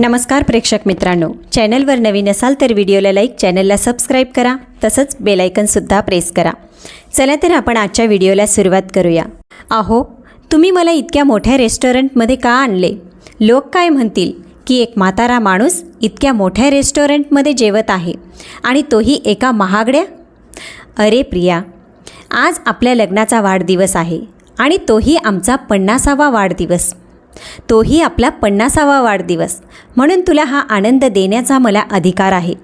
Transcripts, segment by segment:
नमस्कार प्रेक्षक मित्रांनो. चॅनलवर नवीन असाल तर व्हिडिओला लाईक चॅनलला सबस्क्राईब करा तसंच बेलायकनसुद्धा प्रेस करा. चला तर आपण आजच्या व्हिडिओला सुरुवात करूया. अहो तुम्ही मला इतक्या मोठ्या रेस्टॉरंटमध्ये का आणले? लोक काय म्हणतील की एक म्हातारा माणूस इतक्या मोठ्या रेस्टॉरंटमध्ये जेवत आहे आणि तोही एका महागड्या? अरे प्रिया आज आपल्या लग्नाचा वाढदिवस आहे आणि तोही आमचा पन्नासावा वाढदिवस. तोही आपला पन्नासावा वाढदिवस. म्हणून तुला हा आनंद देण्याचा मला अधिकार आहे.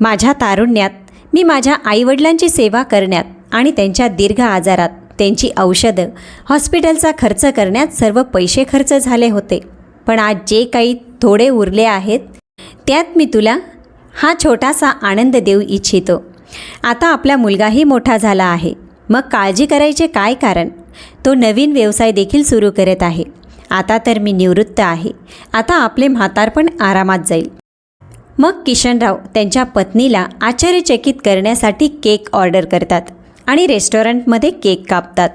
माझ्या तारुण्यात मी माझ्या आईवडिलांची सेवा करण्यात आणि त्यांच्या दीर्घ आजारात त्यांची औषधं हॉस्पिटलचा खर्च करण्यात सर्व पैसे खर्च झाले होते. पण आज जे काही थोडे उरले आहेत त्यात मी तुला हा छोटासा आनंद देऊ इच्छितो. आता आपला मुलगाही मोठा झाला आहे. मग काळजी करायचे काय कारण? तो नवीन व्यवसाय देखील सुरू करत आहे. आता तर मी निवृत्त आहे. आता आपले म्हातारपण आरामात जाईल. मग किशनराव त्यांच्या पत्नीला आश्चर्यचकित करण्यासाठी केक ऑर्डर करतात आणि रेस्टॉरंटमध्ये केक कापतात.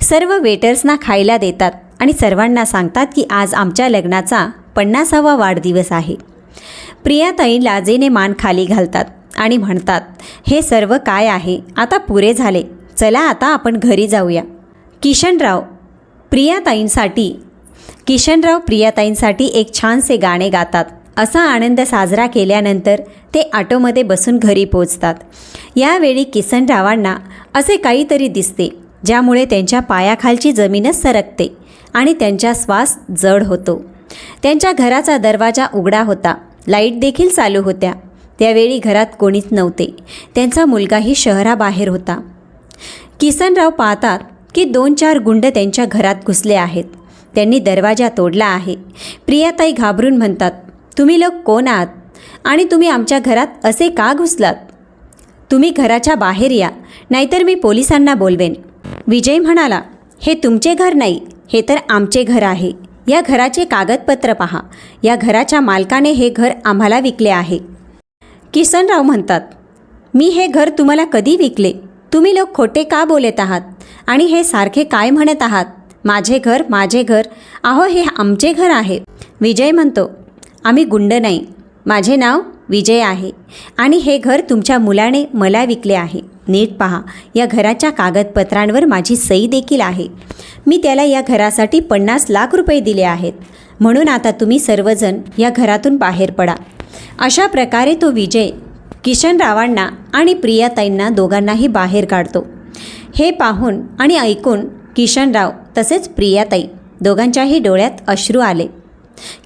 सर्व वेटर्सना खायला देतात आणि सर्वांना सांगतात की आज आमच्या लग्नाचा पन्नासावा वाढदिवस आहे. प्रियाताई लाजेने मान खाली घालतात आणि म्हणतात हे सर्व काय आहे? आता पुरे झाले. चला आता आपण घरी जाऊया. किशनराव प्रियाताईंसाठी किशनराव प्रियाताईंसाठी एक छानसे गाणे गातात. असा आनंद साजरा केल्यानंतर ते ऑटोमध्ये बसून घरी पोचतात यावेळी किसनरावांना असे काहीतरी दिसते ज्यामुळे त्यांच्या पायाखालची जमीनच सरकते आणि त्यांचा श्वास जड होतो. त्यांच्या घराचा दरवाजा उघडा होता. लाइट देखील चालू होत्या. त्यावेळी घरात कोणीच नव्हते. त्यांचा मुलगाही शहराबाहेर होता. किसनराव पाहतात की दोन चार गुंड त्यांच्या घरात घुसले आहेत. त्यांनी दरवाजा तोडला आहे. प्रियाताई घाबरून म्हणतात तुम्ही लोक कोण आहात? आणि तुम्ही आमच्या घरात असे का घुसलात? तुम्ही घराच्या बाहेर या नाहीतर मी पोलिसांना बोलवेन. विजय म्हणाला हे तुमचे घर नाही हे तर आमचे घर आहे. या घराचे कागदपत्र पहा. या घराच्या मालकाने हे घर आम्हाला विकले आहे. किसनराव म्हणतात मी हे घर तुम्हाला कधी विकले? तुम्ही लोक खोटे का बोलत आहात? आणि हे सारखे काय म्हणत आहात? माझे घर माझे घर. अहो हे आमचे घर आहे. विजय म्हणतो आम्ही गुंड नाही. माझे नाव विजय आहे. आणि हे घर तुमच्या मुलाने मला विकले आहे. नीट पहा या घराच्या कागदपत्रांवर माझी सही देखील आहे. मी त्याला या घरासाठी पन्नास लाख रुपये दिले आहेत. म्हणून आता तुम्ही सर्वजण या घरातून बाहेर पडा. अशा प्रकारे तो विजय किशनरावांना आणि प्रियाताईंना दोघांनाही बाहेर काढतो. हे पाहून आणि ऐकून किशनराव तसेच प्रियाताई दोघांच्याही डोळ्यात अश्रू आले.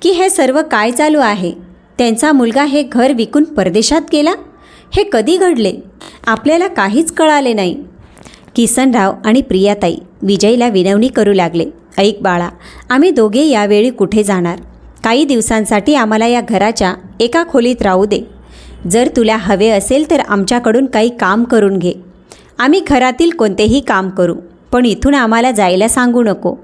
की हे सर्व काय चालू आहे? त्यांचा मुलगा हे घर विकून परदेशात गेला? हे कधी घडले? आपल्याला काहीच कळाले नाही. किसनराव आणि प्रियाताई विजयला विनवणी करू लागले. ऐक बाळा आम्ही दोघे यावेळी कुठे जाणार? काही दिवसांसाठी आम्हाला या घराच्या एका खोलीत राहू दे. जर तुला हवे असेल तर आमच्याकडून काही काम करून घे. आम्ही घरातील कोणतेही काम करू. पण इथून आम्हाला जायला सांगू नको.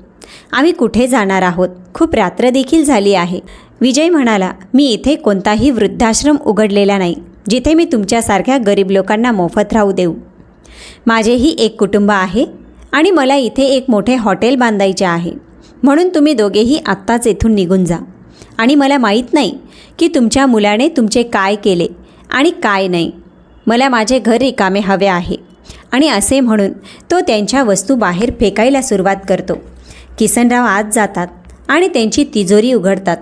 आम्ही कुठे जाणार आहोत? खूप रात्र देखील झाली आहे. विजय म्हणाला मी इथे कोणताही वृद्धाश्रम उघडलेला नाही. जिथे मी तुमच्यासारख्या गरीब लोकांना मोफत राहू देऊ. माझेही एक कुटुंब आहे आणि मला इथे एक मोठे हॉटेल बांधायचे आहे. म्हणून तुम्ही दोघेही आत्ताच येथून निघून जा. आणि मला माहीत नाही की तुमच्या मुलाने तुमचे काय केले आणि काय नाही. मला माझे घर रिकामे हवे आहे. आणि असे म्हणून तो त्यांच्या वस्तू बाहेर फेकायला सुरुवात करतो. किसनराव आत जातात आणि त्यांची तिजोरी उघडतात.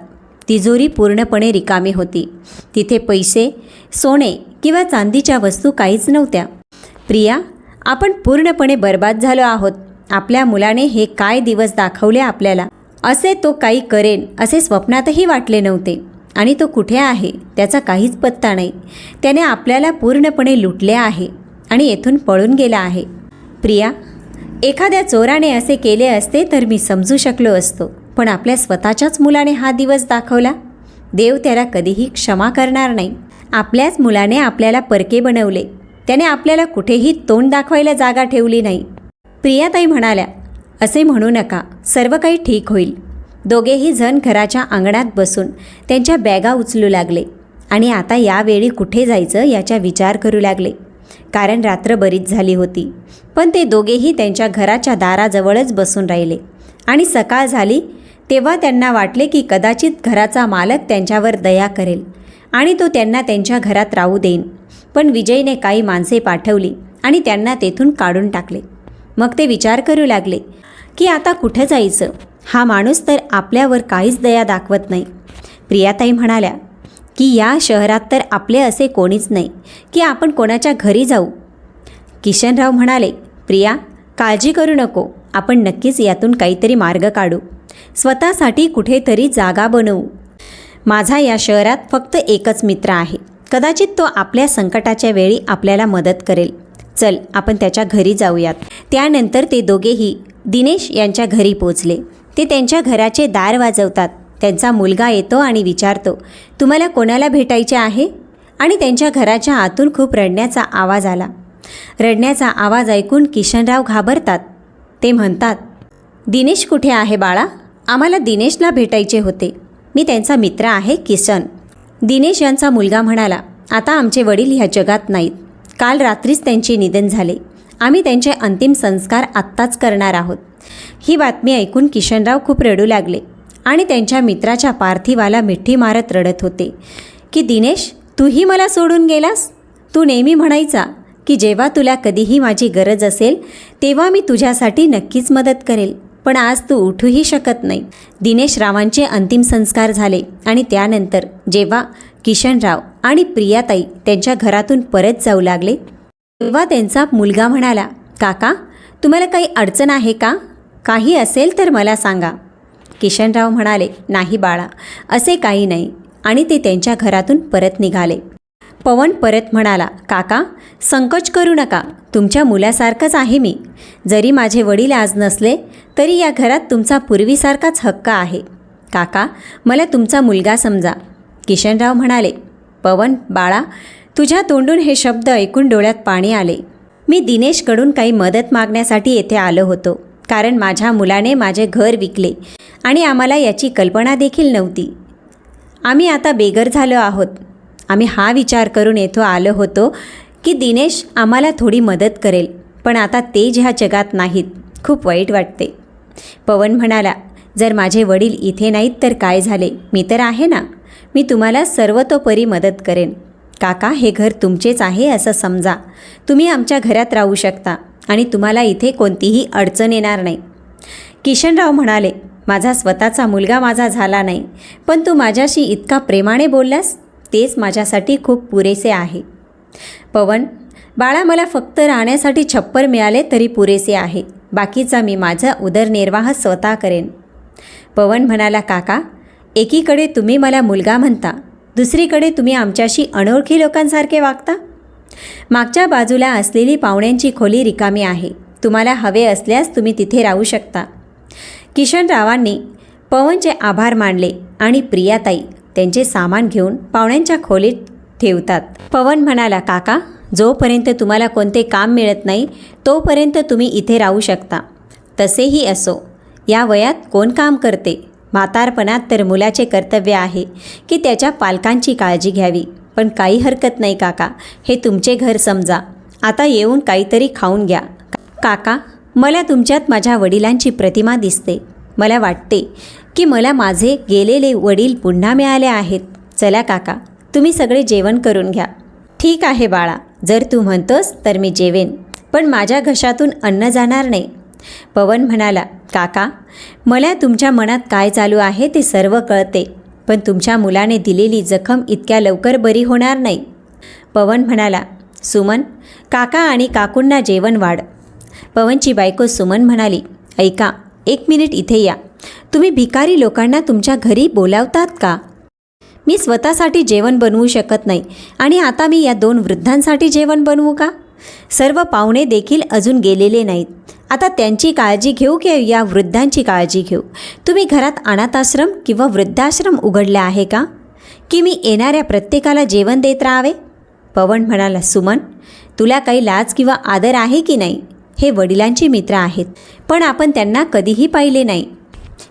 तिजोरी पूर्णपणे रिकामी होती. तिथे पैसे सोने किंवा चांदीच्या वस्तू काहीच नव्हत्या. प्रिया आपण पूर्णपणे बर्बाद झालो आहोत. आपल्या मुलाने हे काय दिवस दाखवले आपल्याला? असे तो काही करेन असे स्वप्नातही वाटले नव्हते. आणि तो कुठे आहे? त्याचा काहीच पत्ता नाही. त्याने आपल्याला पूर्णपणे लुटले आहे. आणि येथून पळून गेला आहे. प्रिया एखाद्या चोराने असे केले असते तर मी समजू शकलो असतो पण आपल्या स्वतःच्याच मुलाने हा दिवस दाखवला? देव त्याला कधीही क्षमा करणार नाही. आपल्याच मुलाने आपल्याला परके बनवले. त्याने आपल्याला कुठेही तोंड दाखवायला जागा ठेवली नाही. प्रियाताई म्हणाल्या असे म्हणू नका सर्व काही ठीक होईल. दोघेही जण घराच्या अंगणात बसून त्यांच्या बॅगा उचलू लागले आणि आता यावेळी कुठे जायचं याचा विचार करू लागले. कारण रात्र बरीच झाली होती. पण ते दोघेही त्यांच्या घराच्या दाराजवळच बसून राहिले. आणि सकाळ झाली तेव्हा त्यांना वाटले की कदाचित घराचा मालक त्यांच्यावर दया करेल आणि तो त्यांना त्यांच्या घरात राहू देईन. पण विजयने काही माणसे पाठवली आणि त्यांना तेथून काढून टाकले. मग ते विचार करू लागले की आता कुठं जायचं? हा माणूस तर आपल्यावर काहीच दया दाखवत नाही. प्रियाताई म्हणाल्या की या शहरात तर आपले असे कोणीच नाही की आपण कोणाच्या घरी जाऊ? किशनराव म्हणाले प्रिया काळजी करू नको आपण नक्कीच यातून काहीतरी मार्ग काढू. स्वतःसाठी कुठेतरी जागा बनवू. माझा या शहरात फक्त एकच मित्र आहे. कदाचित तो आपल्या संकटाच्या वेळी आपल्याला मदत करेल. चल आपण त्याच्या घरी जाऊयात. त्यानंतर ते दोघेही दिनेश यांच्या घरी पोचले. ते त्यांच्या घराचे दार वाजवतात. त्यांचा मुलगा येतो आणि विचारतो तुम्हाला कोणाला भेटायचे आहे? आणि त्यांच्या घराच्या आतून खूप रडण्याचा आवाज आला. रडण्याचा आवाज ऐकून किशनराव घाबरतात. ते म्हणतात दिनेश कुठे आहे बाळा? आम्हाला दिनेशला भेटायचे होते. मी त्यांचा मित्र आहे किसन. दिनेश यांचा मुलगा म्हणाला आता आमचे वडील ह्या जगात नाहीत. काल रात्रीच त्यांचे निधन झाले. आम्ही त्यांचे अंतिम संस्कार आत्ताच करणार आहोत. ही बातमी ऐकून किशनराव खूप रडू लागले. आणि त्यांच्या मित्राच्या पार्थिवाला मिठी मारत रडत होते. की दिनेश तूही मला सोडून गेलास? तू नेहमी म्हणायचा की जेव्हा तुला कधीही माझी गरज असेल तेव्हा मी तुझ्यासाठी नक्कीच मदत करेल. पण आज तू उठूही शकत नाही. दिनेश रावांचे अंतिम संस्कार झाले आणि त्यानंतर जेव्हा किशनराव आणि प्रियाताई त्यांच्या घरातून परत जाऊ लागले तेव्हा त्यांचा मुलगा म्हणाला काका तुम्हाला काही अडचण आहे का? काही असेल तर मला सांगा. किशनराव म्हणाले नाही बाळा असे काही नाही. आणि ते त्यांच्या घरातून परत निघाले. पवन परत म्हणाला काका संकोच करू नका तुमच्या मुलासारखंच आहे मी. जरी माझे वडील आज नसले तरी या घरात तुमचा पूर्वीसारखाच हक्क आहे. काका मला तुमचा मुलगा समजा. किशनराव म्हणाले पवन बाळा तुझ्या तोंडून हे शब्द ऐकून डोळ्यात पाणी आले. मी दिनेशकडून काही मदत मागण्यासाठी येथे आलो होतो कारण माझ्या मुलाने माझे घर विकले. आणि आम्हाला याची कल्पना देखील नव्हती. आम्ही आता बेघर झालो आहोत. आम्ही हा विचार करून येथो आलो होतो की दिनेश आम्हाला थोडी मदत करेल पण आता ते ह्या जगात नाहीत खूप वाईट वाटते. पवन म्हणाला जर माझे वडील इथे नाहीत तर काय झाले? मी तर आहे ना? मी तुम्हाला सर्वतोपरी मदत करेन. काका हे घर तुमचेच आहे असं समजा. तुम्ही आमच्या घरात राहू शकता आणि तुम्हाला इथे कोणतीही अडचण येणार नाही. किशनराव म्हणाले माझा स्वतःचा मुलगा माझा झाला नाही. पण तू माझ्याशी इतका प्रेमाने बोललास तेच माझ्यासाठी खूप पुरेसे आहे. पवन बाळा मला फक्त राहण्यासाठी छप्पर मिळाले तरी पुरेसे आहे. बाकीचा मी माझा उदरनिर्वाह स्वतः करेन. पवन म्हणाला काका एकीकडे तुम्ही मला मुलगा म्हणता दुसरीकडे तुम्ही आमच्याशी अनोळखी लोकांसारखे वागता? मागच्या बाजूला असलेली पाहुण्यांची खोली रिकामी आहे. तुम्हाला हवे असल्यास तुम्ही तिथे राहू शकता. किशनरावांनी पवनचे आभार मानले आणि प्रियाताई त्यांचे सामान घेऊन पाहुण्यांच्या खोलीत ठेवतात. पवन म्हणाला काका जोपर्यंत तुम्हाला कोणते काम मिळत नाही तोपर्यंत तुम्ही इथे राहू शकता. तसेही असो. या वयात कोण काम करते? म्हातारपणात तर मुलाचे कर्तव्य आहे की त्याच्या पालकांची काळजी घ्यावी. पण काही हरकत नाही काका. हे तुमचे घर समजा. आता येऊन काहीतरी खाऊन घ्या. काका मला तुमच्यात माझ्या वडिलांची प्रतिमा दिसते. मला वाटते की मला माझे गेलेले वडील पुन्हा मिळाले आहेत. चला काका तुम्ही सगळे जेवण करून घ्या. ठीक आहे बाळा जर तू म्हणतोस तर मी जेवेन पण माझ्या घशातून अन्न जाणार नाही. पवन म्हणाला काका मला तुमच्या मनात काय चालू आहे ते सर्व कळते पण तुमच्या मुलाने दिलेली जखम इतक्या लवकर बरी होणार नाही. पवन म्हणाला सुमन काका आणि काकूंना जेवण वाढ. पवनची बायको सुमन म्हणाली ऐका एक मिनिट इथे या. तुम्ही भिकारी लोकांना तुमच्या घरी बोलावतात का? मी स्वतःसाठी जेवण बनवू शकत नाही आणि आता मी या दोन वृद्धांसाठी जेवण बनवू का? सर्व पाहुणे देखील अजून गेलेले नाहीत. आता त्यांची काळजी घेऊ की या वृद्धांची काळजी घेऊ? तुम्ही घरात अनाथाश्रम किंवा वृद्धाश्रम उघडले आहे का? की मी येणाऱ्या प्रत्येकाला जेवण देत राहावे? पवन म्हणाला सुमन तुला काही लाज किंवा आदर आहे की नाही? हे वडिलांचे मित्र आहेत. पण आपण त्यांना कधीही पाहिले नाही.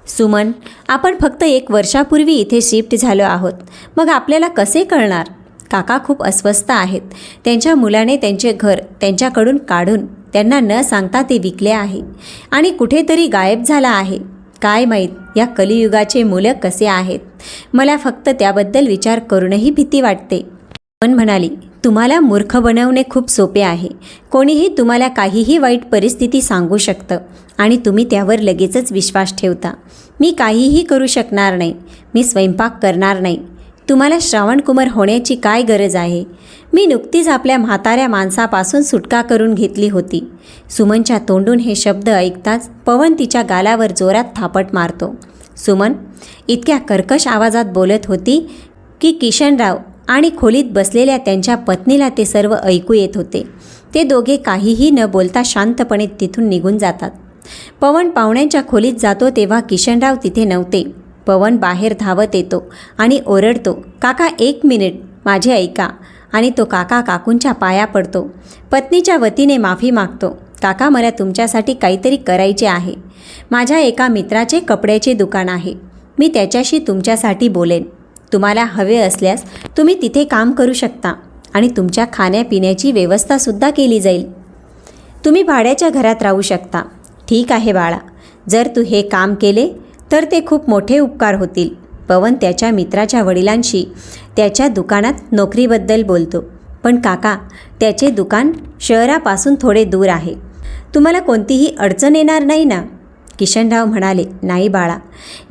सुमन आपण फक्त एक वर्षापूर्वी इथे शिफ्ट झालो आहोत. मग आपल्याला कसे कळणार? काका खूप अस्वस्थ आहेत. त्यांच्या मुलाने त्यांचे घर त्यांच्याकडून काढून त्यांना न सांगता ते विकले आहे. आणि कुठेतरी गायब झाला आहे. काय माहीत या कलियुगाचे मुलं कसे आहेत? मला फक्त त्याबद्दल विचार करूनही भीती वाटते. मन म्हणाली तुम्हाला मूर्ख बनवणे खूप सोपे आहे. कोणीही तुम्हाला काहीही वाईट परिस्थिती सांगू शकतं आणि तुम्ही त्यावर लगेचच विश्वास ठेवता. मी काहीही करू शकणार नाही. मी स्वयंपाक करणार नाही. तुम्हाला श्रावणकुमार होण्याची काय गरज आहे? मी नुकतीच आपल्या म्हाताऱ्या माणसापासून सुटका करून घेतली होती. सुमनच्या तोंडून हे शब्द ऐकताच पवन तिच्या गालावर जोरात थापट मारतो. सुमन इतक्या कर्कश आवाजात बोलत होती की किशनराव आणि खोलीत बसलेल्या त्यांच्या पत्नीला ते सर्व ऐकू येत होते. ते दोघे काहीही न बोलता शांतपणे तिथून निघून जातात. पवन पाहुण्यांच्या खोलीत जातो तेव्हा किशनराव तिथे नव्हते. पवन बाहेर धावत येतो आणि ओरडतो काका एक मिनिट माझे ऐका. आणि तो काका काकूंच्या पाया पडतो. पत्नीच्या वतीने माफी मागतो काका मला तुमच्यासाठी काहीतरी करायचे आहे. माझ्या एका मित्राचे कपड्याचे दुकान आहे. मी त्याच्याशी तुमच्यासाठी बोलेन. तुम्हाला हवे असल्यास तुम्ही तिथे काम करू शकता आणि तुमच्या खाण्यापिण्याची व्यवस्थासुद्धा केली जाईल. तुम्ही भाड्याच्या घरात राहू शकता. ठीक आहे बाळा. जर तू हे काम केले तर ते खूप मोठे उपकार होतील. पवन त्याच्या मित्राच्या वडिलांशी त्याच्या दुकानात नोकरीबद्दल बोलतो. पण काका त्याचे दुकान शहरापासून थोडे दूर आहे. तुम्हाला कोणतीही अडचण येणार नाही ना? किशनराव म्हणाले नाही बाळा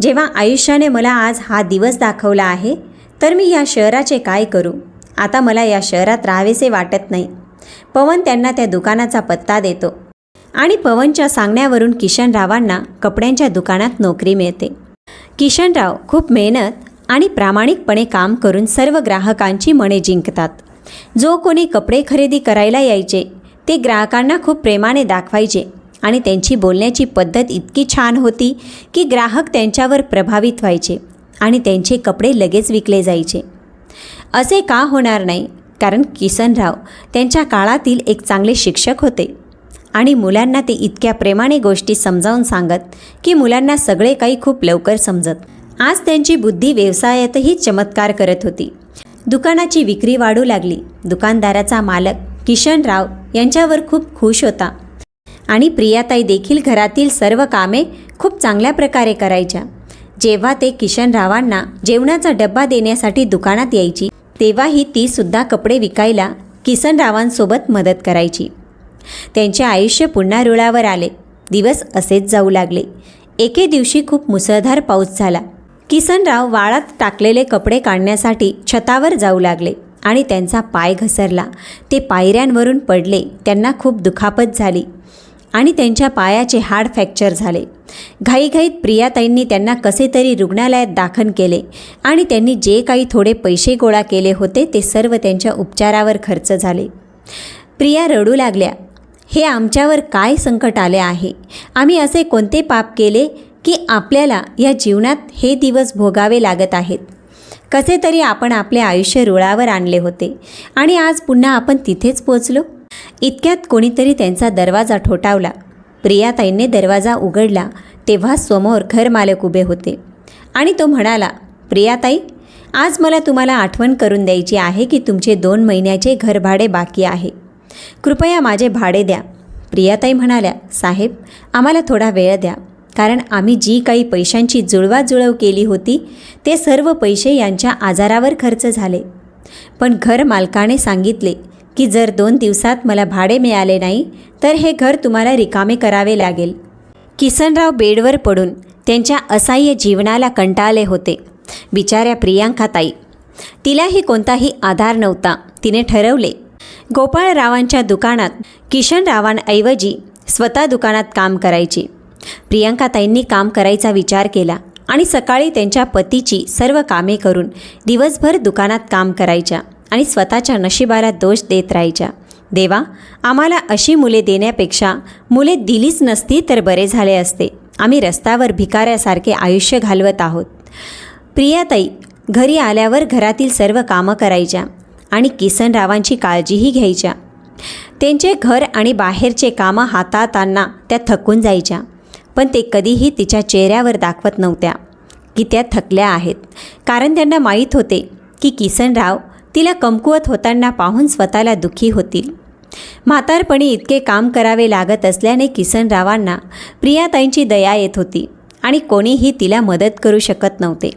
जेव्हा आयुष्याने मला आज हा दिवस दाखवला आहे तर मी या शहराचे काय करू? आता मला या शहरात राहावेसे वाटत नाही. पवन त्यांना त्या दुकानाचा पत्ता देतो आणि पवनच्या सांगण्यावरून किशनरावांना कपड्यांच्या दुकानात नोकरी मिळते. किशनराव खूप मेहनत आणि प्रामाणिकपणे काम करून सर्व ग्राहकांची मने जिंकतात. जो कोणी कपडे खरेदी करायला यायचे ते ग्राहकांना खूप प्रेमाने दाखवायचे. आणि त्यांची बोलण्याची पद्धत इतकी छान होती की ग्राहक त्यांच्यावर प्रभावित व्हायचे आणि त्यांचे कपडे लगेच विकले जायचे. असे का होणार नाही? कारण किसनराव त्यांच्या काळातील एक चांगले शिक्षक होते आणि मुलांना ते इतक्या प्रेमाने गोष्टी समजावून सांगत की मुलांना सगळे काही खूप लवकर समजत. आज त्यांची बुद्धी व्यवसायातही चमत्कार करत होती. दुकानाची विक्री वाढू लागली. दुकानदाराचा मालक किशनराव यांच्यावर खूप खुश होता. आणि प्रियाताई देखील घरातील सर्व कामे खूप चांगल्या प्रकारे करायच्या. जेव्हा ते किशनरावांना जेवणाचा डब्बा देण्यासाठी दुकानात यायची तेव्हाही ती सुद्धा कपडे विकायला किसनरावांसोबत मदत करायची. त्यांचे आयुष्य पुन्हा रुळावर आले. दिवस असेच जाऊ लागले. एके दिवशी खूप मुसळधार पाऊस झाला. किसनराव वाळात टाकलेले कपडे काढण्यासाठी छतावर जाऊ लागले आणि त्यांचा पाय घसरला. ते पायऱ्यांवरून पडले. त्यांना खूप दुखापत झाली. आणि त्यांच्या पायाचे हाड फ्रॅक्चर झाले. घाईघाईत प्रियाताईंनी त्यांना कसे तरी रुग्णालयात दाखल केले आणि त्यांनी जे काही थोडे पैसे गोळा केले होते ते सर्व त्यांच्या उपचारावर खर्च झाले. प्रिया रडू लागल्या. हे आमच्यावर काय संकट आले आहे? आम्ही असे कोणते पाप केले की आपल्याला या जीवनात हे दिवस भोगावे लागत आहेत? कसे तरी आपण आपले आयुष्य रुळावर आणले होते आणि आज पुन्हा आपण तिथेच पोचलो? इतक्यात कोणीतरी त्यांचा दरवाजा ठोठावला. प्रियाताईंनी दरवाजा उघडला तेव्हा समोर घरमालक उभे होते. आणि तो म्हणाला प्रियाताई आज मला तुम्हाला आठवण करून द्यायची आहे की तुमचे दोन महिन्याचे घरभाडे बाकी आहे. कृपया माझे भाडे द्या. प्रियाताई म्हणाल्या साहेब आम्हाला थोडा वेळ द्या. कारण आम्ही जी काही पैशांची जुळवाजुळव केली होती ते सर्व पैसे यांच्या आजारावर खर्च झाले. पण घर मालकाने सांगितले की जर दोन दिवसात मला भाडे मिळाले नाही तर हे घर तुम्हाला रिकामे करावे लागेल. किसनराव बेडवर पडून त्यांच्या असह्य जीवनाला कंटाळले होते. बिचाऱ्या प्रियांकाताई तिलाही कोणताही आधार नव्हता. तिने ठरवले गोपाळरावांच्या दुकानात किशनरावांऐवजी स्वतः दुकानात काम करायचे. प्रियांकाताईंनी काम करायचा विचार केला आणि सकाळी त्यांच्या पतीची सर्व कामे करून दिवसभर दुकानात काम करायच्या. आणि स्वतःच्या नशिबाला दोष देत राहायच्या. देवा आम्हाला अशी मुले देण्यापेक्षा मुले दिलीच नसती तर बरे झाले असते. आम्ही रस्त्यावर भिकाऱ्यासारखे आयुष्य घालवत आहोत. प्रियाताई घरी आल्यावर घरातील सर्व कामं करायच्या आणि किसनरावांची काळजीही घ्यायच्या. त्यांचे घर आणि बाहेरचे कामं हाताळताना त्या थकून जायच्या पण ते कधीही तिच्या चेहऱ्यावर दाखवत नव्हत्या. की त्या थकल्या आहेत. कारण त्यांना माहीत होते की किसनराव तिला कमकुवत होताना पाहून स्वतःला दुःखी होतील. म्हातारपणी इतके काम करावे लागत असल्याने किसनरावांना प्रियाताईंची दया येत होती आणि कोणीही तिला मदत करू शकत नव्हते.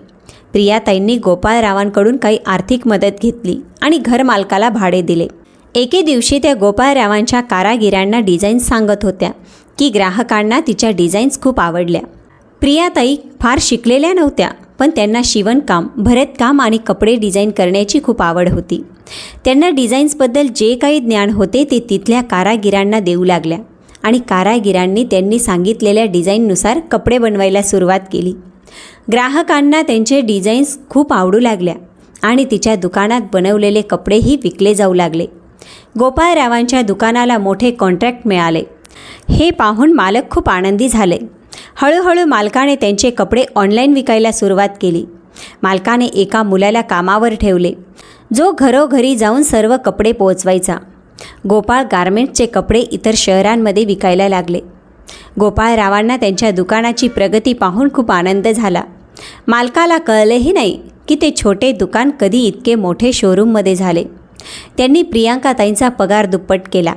प्रियाताईंनी गोपाळरावांकडून काही आर्थिक मदत घेतली आणि घरमालकाला भाडे दिले. एके दिवशी त्या गोपाळरावांच्या कारागिरांना डिझाईन्स सांगत होत्या की ग्राहकांना तिच्या डिझाईन्स खूप आवडल्या. प्रियाताई फार शिकलेल्या नव्हत्या. पण त्यांना शिवणकाम भरतकाम आणि कपडे डिझाईन करण्याची खूप आवड होती. त्यांना डिझाईन्सबद्दल जे काही ज्ञान होते ते तिथल्या कारागिरांना देऊ लागल्या आणि कारागिरांनी त्यांनी सांगितलेल्या डिझाईननुसार कपडे बनवायला सुरुवात केली. ग्राहकांना त्यांचे डिझाईन्स खूप आवडू लागल्या आणि तिच्या दुकानात बनवलेले कपडेही विकले जाऊ लागले. गोपाळरावांच्या दुकानाला मोठे कॉन्ट्रॅक्ट मिळाले. हे पाहून मालक खूप आनंदी झाले. हळूहळू मालकाने त्यांचे कपडे ऑनलाईन विकायला सुरुवात केली. मालकाने एका मुलाला कामावर ठेवले. जो घरोघरी जाऊन सर्व कपडे पोहोचवायचा गोपाळ गारमेंट्सचे कपडे इतर शहरांमध्ये विकायला लागले. गोपाळरावांना त्यांच्या दुकानाची प्रगती पाहून खूप आनंद झाला. मालकाला कळलेही नाही की ते छोटे दुकान कधी इतके मोठे शोरूममध्ये झाले. त्यांनी प्रियांकाताईंचा पगार दुप्पट केला.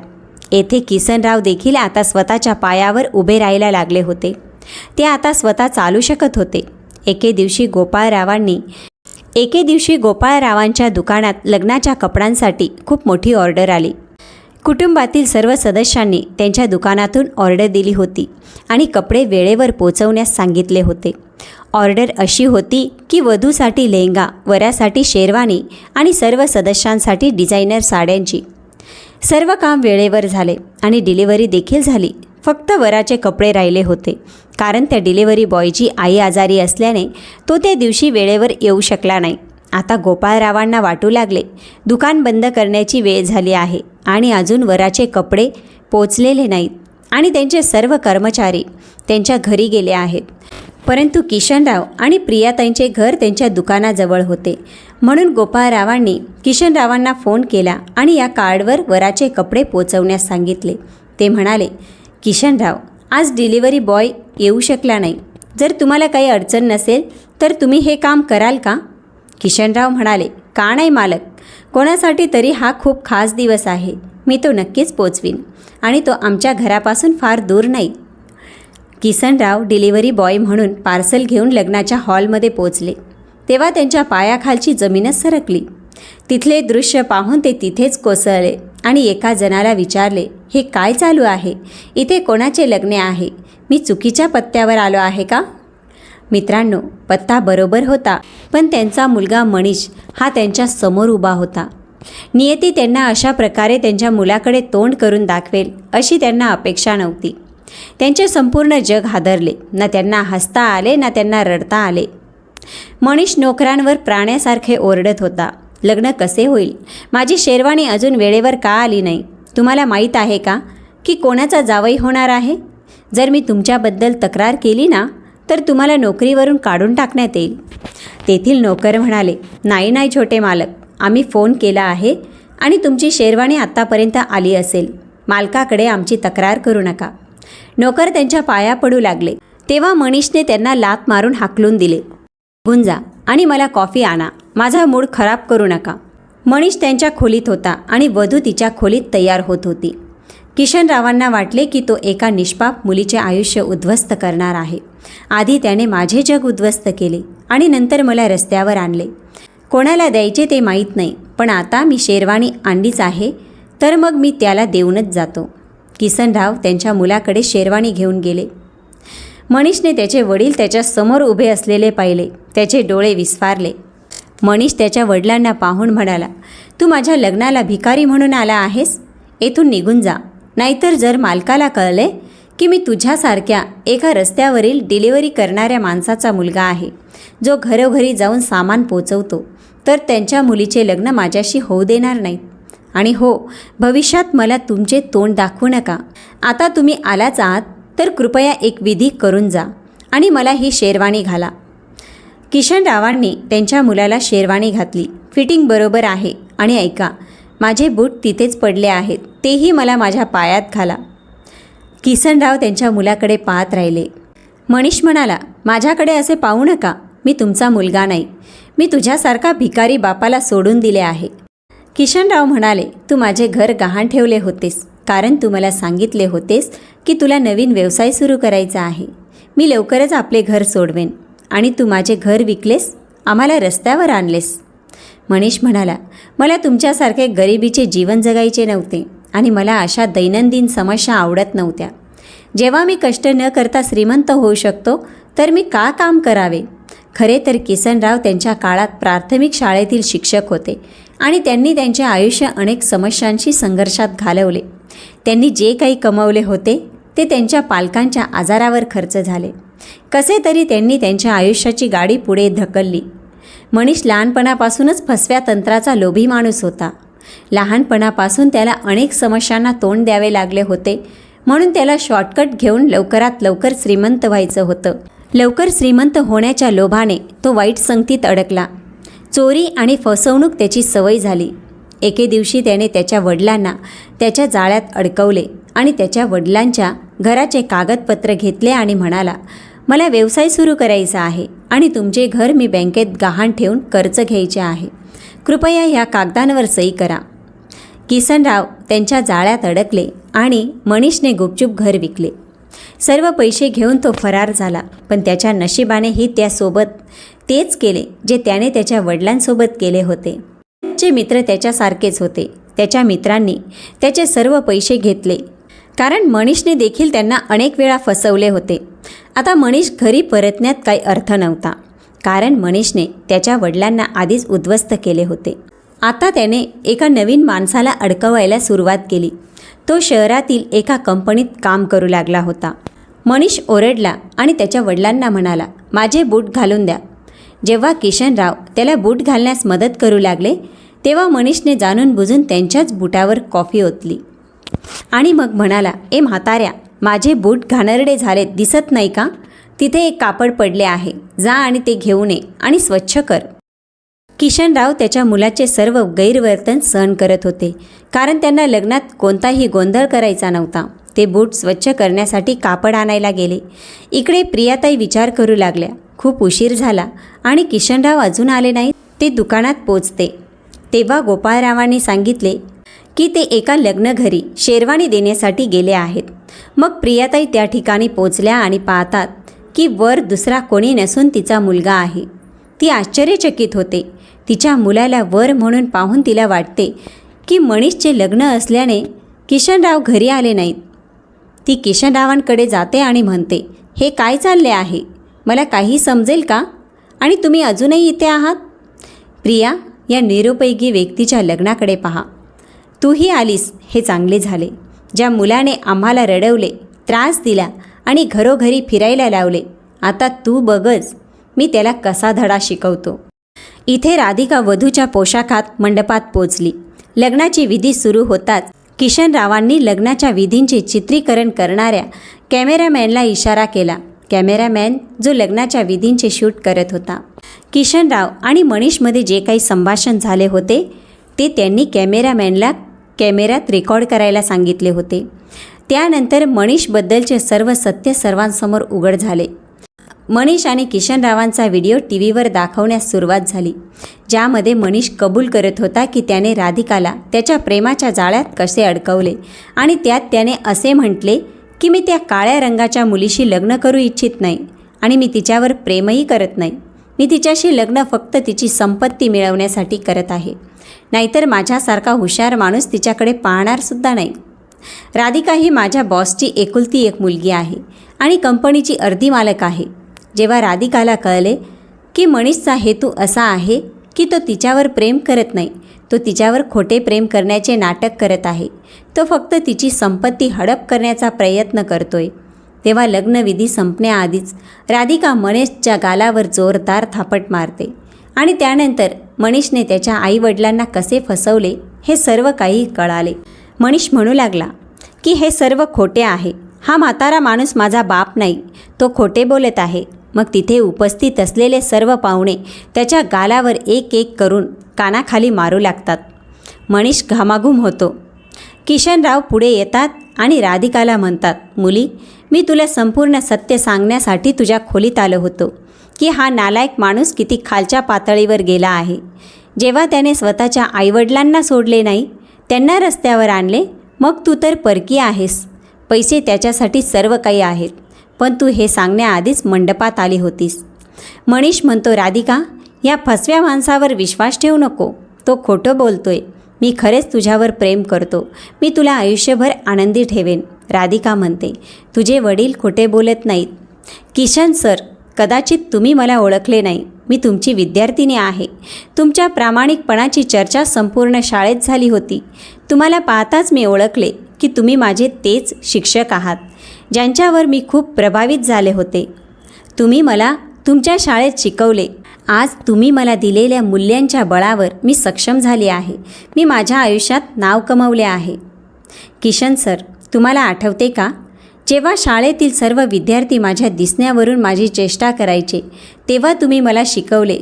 येथे किसनराव देखील आता स्वतःच्या पायावर उभे राहायला लागले होते. ते आता स्वतः चालू शकत होते. एके दिवशी गोपाळरावांनी एके दिवशी गोपाळरावांच्या दुकानात लग्नाच्या कपड्यांसाठी खूप मोठी ऑर्डर आली. कुटुंबातील सर्व सदस्यांनी त्यांच्या दुकानातून ऑर्डर दिली होती आणि कपडे वेळेवर पोचवण्यास सांगितले होते. ऑर्डर अशी होती की वधूसाठी लेहंगा वऱ्यासाठी शेरवानी आणि सर्व सदस्यांसाठी डिझायनर साड्यांची. सर्व काम वेळेवर झाले आणि डिलिव्हरी देखील झाली. फक्त वराचे कपडे राहिले होते. कारण त्या डिलिव्हरी बॉयची आई आजारी असल्याने तो त्या दिवशी वेळेवर येऊ शकला नाही. आता गोपाळरावांना वाटू लागले दुकान बंद करण्याची वेळ झाली आहे आणि अजून वराचे कपडे पोचलेले नाहीत आणि त्यांचे सर्व कर्मचारी त्यांच्या घरी गेले आहेत. परंतु किशनराव आणि प्रियाताईंचे घर त्यांच्या दुकानाजवळ होते. म्हणून गोपाळरावांनी किशनरावांना फोन केला आणि या कार्डवर वराचे कपडे पोचवण्यास सांगितले. ते म्हणाले किशनराव आज डिलिव्हरी बॉय येऊ शकला नाही. जर तुम्हाला काही अडचण नसेल तर तुम्ही हे काम कराल का? किशनराव म्हणाले का नाही मालक? कोणासाठी तरी हा खूप खास दिवस आहे. मी तो नक्कीच पोचवीन आणि तो आमच्या घरापासून फार दूर नाही. किसनराव डिलिव्हरी बॉय म्हणून पार्सल घेऊन लग्नाच्या हॉलमध्ये पोचले. तेव्हा त्यांच्या पायाखालची जमीनच सरकली. तिथले दृश्य पाहून ते तिथेच कोसळले आणि एका जणाला विचारले हे काय चालू आहे? इथे कोणाचे लग्न आहे? मी चुकीच्या पत्त्यावर आलो आहे का? मित्रांनो पत्ता बरोबर होता पण त्यांचा मुलगा मनीष हा त्यांच्यासमोर उभा होता. नियती त्यांना अशा प्रकारे त्यांच्या मुलाकडे तोंड करून दाखवेल अशी त्यांना अपेक्षा नव्हती. त्यांचे संपूर्ण जग हादरले ना त्यांना हसता आले ना त्यांना रडता आले. मनीष नोकरांवर प्राण्यासारखे ओरडत होता. लग्न कसे होईल? माझी शेरवाणी अजून वेळेवर का आली नाही? तुम्हाला माहीत आहे का की कोणाचा जावई होणार आहे? जर मी तुमच्याबद्दल तक्रार केली ना तर तुम्हाला नोकरीवरून काढून टाकण्यात येईल. तेथील नोकर म्हणाले नाही नाही छोटे मालक. आम्ही फोन केला आहे आणि तुमची शेरवाणी आत्तापर्यंत आली असेल. मालकाकडे आमची तक्रार करू नका. नोकर त्यांच्या पाया पडू लागले. तेव्हा मनीषने त्यांना लात मारून हाकलून दिले. गुंजा आणि मला कॉफी आणा. माझा मूड खराब करू नका. मनीष त्यांच्या खोलीत होता आणि वधू तिच्या खोलीत तयार होत होती. किशनरावांना वाटले की तो एका निष्पाप मुलीचे आयुष्य उद्ध्वस्त करणार आहे. आधी त्याने माझे जग उद्ध्वस्त केले आणि नंतर मला रस्त्यावर आणले. कोणाला द्यायचे ते माहीत नाही पण आता मी शेरवाणी आणलीच आहे तर मग मी त्याला देऊनच जातो. किसनराव त्यांच्या मुलाकडे शेरवाणी घेऊन गेले. मनीषने त्याचे वडील त्याच्यासमोर उभे असलेले पाहिले. त्याचे डोळे विस्फारले. मनीष त्याच्या वडिलांना पाहून म्हणाला तू माझ्या लग्नाला भिकारी म्हणून आला आहेस? येथून निघून जा. नाहीतर जर मालकाला कळले की मी तुझ्यासारख्या एका रस्त्यावरील डिलिव्हरी करणाऱ्या माणसाचा मुलगा आहे जो घरोघरी जाऊन सामान पोचवतो तर त्यांच्या मुलीचे लग्न माझ्याशी होऊ देणार नाही. आणि हो भविष्यात मला तुमचे तोंड दाखवू नका. आता तुम्ही आलाच आहात तर कृपया एक विधी करून जा. आणि मला ही शेरवाणी घाला. किशनरावांनी त्यांच्या मुलाला शेरवाणी घातली. फिटिंग बरोबर आहे. आणि ऐका माझे बूट तिथेच पडले आहेत. तेही मला माझ्या पायात घाला. किसनराव त्यांच्या मुलाकडे पाहत राहिले. मनीष म्हणाला माझ्याकडे असे पाहू नका. मी तुमचा मुलगा नाही. मी तुझ्यासारखा भिकारी बापाला सोडून दिले आहे. किशनराव म्हणाले तू माझे घर गहाण ठेवले होतेस. कारण तू मला सांगितले होतेस की तुला नवीन व्यवसाय सुरू करायचा आहे. मी लवकरच आपले घर सोडवेन. आणि तू माझे घर विकलेस आम्हाला रस्त्यावर आणलेस. मनीष म्हणाला मला तुमच्यासारखे गरिबीचे जीवन जगायचे नव्हते आणि मला अशा दैनंदिन समस्या आवडत नव्हत्या. जेव्हा मी कष्ट न करता श्रीमंत होऊ शकतो तर मी का काम करावे? खरे तर किसनराव त्यांच्या काळात प्राथमिक शाळेतील शिक्षक होते आणि त्यांनी त्यांचे आयुष्य अनेक समस्यांशी संघर्षात घालवले. त्यांनी जे काही कमवले होते ते त्यांच्या पालकांच्या आजारावर खर्च झाले. कसे तरी त्यांनी त्यांच्या आयुष्याची गाडी पुढे ढकलली. मनीष लहानपणापासूनच फसव्या तंत्राचा लोभी माणूस होता. लहानपणापासून त्याला अनेक समस्यांना तोंड द्यावे लागले होते. म्हणून त्याला शॉर्टकट घेऊन लवकरात लवकर श्रीमंत व्हायचं होतं. लवकर श्रीमंत होण्याच्या लोभाने तो वाईट संगतीत अडकला. चोरी आणि फसवणूक त्याची सवय झाली. एके दिवशी त्याने त्याच्या वडिलांना त्याच्या जाळ्यात अडकवले आणि त्याच्या वडिलांच्या घराचे कागदपत्र घेतले आणि म्हणाला मला व्यवसाय सुरू करायचा आहे आणि तुमचे घर मी बँकेत गहाण ठेवून कर्ज घ्यायचे आहे. कृपया ह्या कागदांवर सही करा. किसनराव त्यांच्या जाळ्यात अडकले आणि मनीषने गुपचूप घर विकले. सर्व पैसे घेऊन तो फरार झाला पण त्याच्या नशिबानेही त्यासोबत तेच केले जे त्याने त्याच्या वडिलांसोबत केले होते. त्याचे मित्र त्याच्यासारखेच होते. त्याच्या मित्रांनी त्याचे सर्व पैसे घेतले. कारण मनीषने देखील त्यांना अनेक वेळा फसवले होते. आता मनीष घरी परतण्यात काही अर्थ नव्हता. कारण मनीषने त्याच्या वडिलांना आधीच उद्ध्वस्त केले होते. आता त्याने एका नवीन माणसाला अडकवायला सुरुवात केली. तो शहरातील एका कंपनीत काम करू लागला होता. मनीष ओरडला आणि त्याच्या वडिलांना म्हणाला माझे बूट घालून द्या. जेव्हा किशनराव त्याला बूट घालण्यास मदत करू लागले तेव्हा मनीषने जाणून बुजून त्यांच्याच बुटावर कॉफी ओतली. आणि मग म्हणाला ए म्हाताऱ्या माझे बूट घाणरडे झाले दिसत नाही का? तिथे एक कापड पडले आहे. जा आणि ते घेऊन ये आणि स्वच्छ कर. किशनराव त्याच्या मुलाचे सर्व गैरवर्तन सहन करत होते. कारण त्यांना लग्नात कोणताही गोंधळ करायचा नव्हता. ते बूट स्वच्छ करण्यासाठी कापड आणायला गेले. इकडे प्रियाताई विचार करू लागल्या. खूप उशीर झाला आणि किशनराव अजून आले नाहीत. ते दुकानात पोचते. तेव्हा गोपाळरावांनी सांगितले की ते एका लग्नघरी शेरवाणी देण्यासाठी गेले आहेत. मग प्रियाताई त्या ठिकाणी पोचल्या आणि पाहतात की वर दुसरा कोणी नसून तिचा मुलगा आहे. ती आश्चर्यचकित होते. तिच्या मुलाला वर म्हणून पाहून तिला वाटते की मनीषचे लग्न असल्याने किशनराव घरी आले नाहीत. ती किशनरावांकडे जाते आणि म्हणते हे काय चालले आहे? मला काही समजेल का? आणि तुम्ही अजूनही इथे आहात? प्रिया या निरुपयोगी व्यक्तीच्या लग्नाकडे पहा. तूही आलीस. हे चांगले झाले. ज्या मुलाने आम्हाला रडवले त्रास दिला आणि घरोघरी फिरायला लावले. आता तू बघच मी त्याला कसा धडा शिकवतो. इथे राधिका वधूच्या पोशाखात मंडपात पोचली. लग्नाची विधी सुरू होताच किशनरावांनी लग्नाच्या विधींचे चित्रीकरण करणाऱ्या कॅमेरामॅनला इशारा केला. कॅमेरामॅन जो लग्नाच्या विधींचे शूट करत होता. किशनराव आणि मनीषमध्ये जे काही संभाषण झाले होते ते त्यांनी कॅमेरामॅनला कॅमेऱ्यात रेकॉर्ड करायला सांगितले होते. त्यानंतर मनीषबद्दलचे सर्व सत्य सर्वांसमोर उघड झाले. मनीष आणि किशनरावांचा व्हिडिओ टी व्हीवर दाखवण्यास सुरुवात झाली ज्यामध्ये मनीष कबूल करत होता की त्याने राधिकाला त्याच्या प्रेमाच्या जाळ्यात कसे अडकवले आणि त्यात त्याने असे म्हटले की मी त्या काळ्या रंगाच्या मुलीशी लग्न करू इच्छित नाही आणि मी तिच्यावर प्रेमही करत नाही. मी तिच्याशी लग्न फक्त तिची संपत्ती मिळवण्यासाठी करत आहे. नाहीतर माझ्यासारखा हुशार माणूस तिच्याकडे पाहणारसुद्धा नाही. राधिका ही माझ्या बॉसची एकुलती एक मुलगी आहे आणि कंपनीची अर्धी मालक आहे. जेव्हा राधिकाला कळले की मनीषचा हेतू असा आहे की तो तिच्यावर प्रेम करत नाही तो तिच्यावर खोटे प्रेम करण्याचे नाटक करत आहे. तो फक्त तिची संपत्ती हडप करण्याचा प्रयत्न करतोय. तेव्हा लग्नविधी संपण्याआधीच राधिका मनीषच्या गालावर जोरदार थापट मारते आणि त्यानंतर मनीषने त्याच्या आईवडिलांना कसे फसवले हे सर्व काही कळाले. मनीष म्हणू लागला की हे सर्व खोटे आहे. हा म्हातारा माणूस माझा बाप नाही. तो खोटे बोलत आहे. मग तिथे उपस्थित असलेले सर्व पाहुणे त्याच्या गालावर एक एक करून कानाखाली मारू लागतात. मनीष घामाघूम होतो. किशनराव पुढे येतात आणि राधिकाला म्हणतात मुली मी तुला संपूर्ण सत्य सांगण्यासाठी तुझ्या खोलीत आलो होतो. की हा नालायक माणूस किती खालच्या पातळीवर गेला आहे. जेव्हा त्याने स्वतःच्या आईवडिलांना सोडले नाही त्यांना रस्त्यावर आणले मग तू तर परकी आहेस. पैसे त्याच्यासाठी सर्व काही आहेत पण तू हे सांगण्याआधीच मंडपात आली होतीस. मनीष म्हणतो राधिका या फसव्या माणसावर विश्वास ठेवू नको. तो खोटं बोलतोय. मी खरेच तुझ्यावर प्रेम करतो. मी तुला आयुष्यभर आनंदी ठेवेन. राधिका म्हणते तुझे वडील खोटे बोलत नाहीत. किशन सर कदाचित तुम्ही मला ओळखले नाही. मी तुमची विद्यार्थिनी आहे. तुमच्या प्रामाणिकपणाची चर्चा संपूर्ण शाळेत झाली होती. तुम्हाला पाहताच मी ओळखले की तुम्ही माझे तेच शिक्षक आहात ज्यांच्यावर मी खूप प्रभावित झाले होते. तुम्ही मला तुमच्या शाळेत शिकवले. आज तुम्ही मला दिलेल्या मूल्यांच्या बळावर मी सक्षम झाले आहे. मी माझ्या आयुष्यात नाव कमवले आहे. किशन सर तुम्हाला आठवते का? जेव्हा शाळेतील सर्व विद्यार्थी माझ्या दिसण्यावरून माझी चेष्टा करायचे तेव्हा तुम्ही मला शिकवले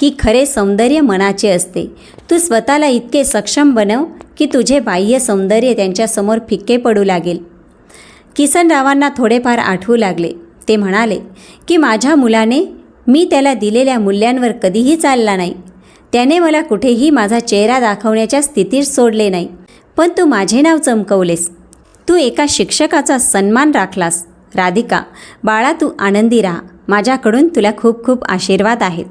की खरे सौंदर्य मनाचे असते. तू स्वतःला इतके सक्षम बनव की तुझे बाह्य सौंदर्य त्यांच्यासमोर फिक्के पडू लागेल. किसनरावांना थोडेफार आठवू लागले. ते म्हणाले की माझ्या मुलाने मी त्याला दिलेल्या मूल्यांवर कधीही चालला नाही. त्याने मला कुठेही माझा चेहरा दाखवण्याच्या स्थितीत सोडले नाही. पण तू माझे नाव चमकवलेस. तू एका शिक्षकाचा सन्मान राखलास. राधिका बाळा तू आनंदी राहा. माझ्याकडून तुला खूप खूप आशीर्वाद आहेत.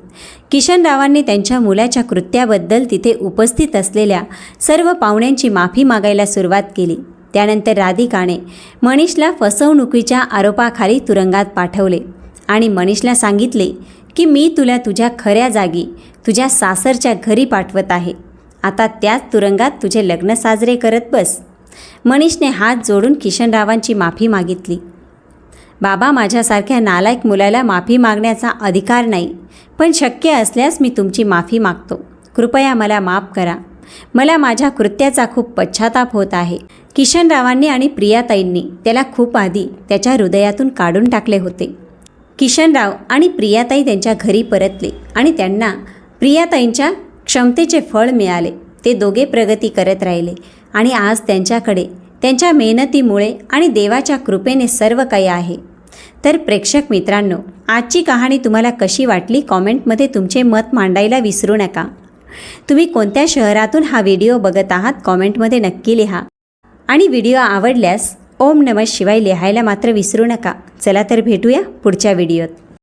किशनरावांनी त्यांच्या मुलाच्या कृत्याबद्दल तिथे उपस्थित असलेल्या सर्व पाहुण्यांची माफी मागायला सुरुवात केली. त्यानंतर राधिकाने मनीषला फसवणुकीच्या आरोपाखाली तुरुंगात पाठवले आणि मनीषला सांगितले की मी तुला तुझ्या खऱ्या जागी तुझ्या सासरच्या घरी पाठवत आहे. आता त्याच तुरुंगात तुझे लग्न साजरे करत बस. मनीषने हात जोडून किशनरावांची माफी मागितली. बाबा माझ्यासारख्या नालायक मुलाला माफी मागण्याचा अधिकार नाही पण शक्य असल्यास मी तुमची माफी मागतो. कृपया मला माफ करा. मला माझ्या कृत्याचा खूप पश्चाताप होत आहे किशनरावांनी आणि प्रियाताईंनी त्याला खूप आधी त्याच्या हृदयातून काढून टाकले होते. किशनराव आणि प्रियाताई त्यांच्या घरी परतले आणि त्यांना प्रियाताईंच्या क्षमतेचे फळ मिळाले. ते दोघे प्रगती करत राहिले. आणि आज त्यांच्याकडे त्यांच्या मेहनतीमुळे आणि देवाच्या कृपेने सर्व काही आहे. तर प्रेक्षक मित्रांनो आजची कहाणी तुम्हाला कशी वाटली कॉमेंटमध्ये तुमचे मत मांडायला विसरू नका. तुम्ही कोणत्या शहरातून हा व्हिडिओ बघत आहात कॉमेंटमध्ये नक्की लिहा. आणि व्हिडिओ आवडल्यास ओम नमः शिवाय लिहायला मात्र विसरू नका. चला तर भेटूया पुढच्या व्हिडिओत.